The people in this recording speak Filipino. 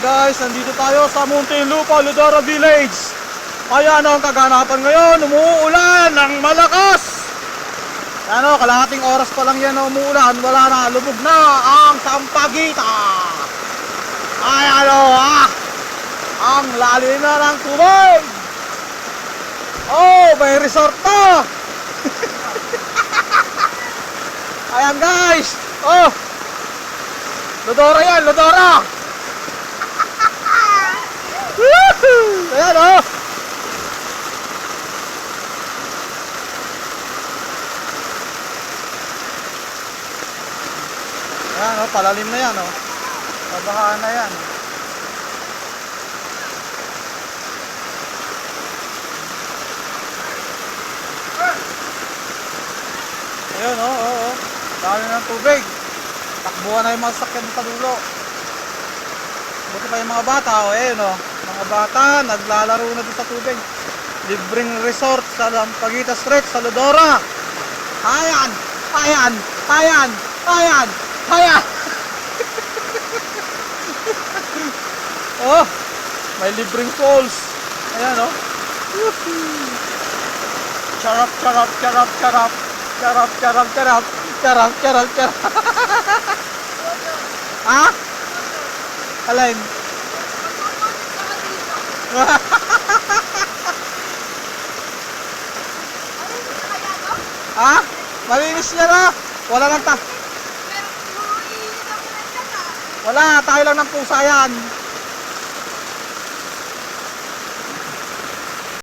guys, nandito tayo sa Muntinlupa, Ludora Village. Ayan ang kaganapan ngayon, umuulan ng malakas. Ano, kalahating oras pa lang yan na umuulan, wala na, lubog na ang Sampagita. Ay ano, ah, ang lalim na ng tubig. Oh, may resort na. Ayan guys, oh, Lodora yan, Lodora! Woohoo! Ayan oh! Ayan oh, palalim na yan oh. Babahaan na yan. Ayan oh, oh, oh. Dami ng tubig. Takbuhan na yung mga sakyan sa dulo. Buti pa yung mga bata, o eh, no? Mga bata, naglalaro na doon sa tubig. Libreng resort sa Lampagita Street, sa Lodora. Ayan! Ayan! Ayan! Ayan! Ayan! oh! May libreng falls. Ayan, oh. Charap, charap, charap, charap. Charap, charap, charap. Charap, charap, charap. Ha? Alin? ha? Malinis niya na. Wala lang ta. Wala, tayo lang ng pusa yan.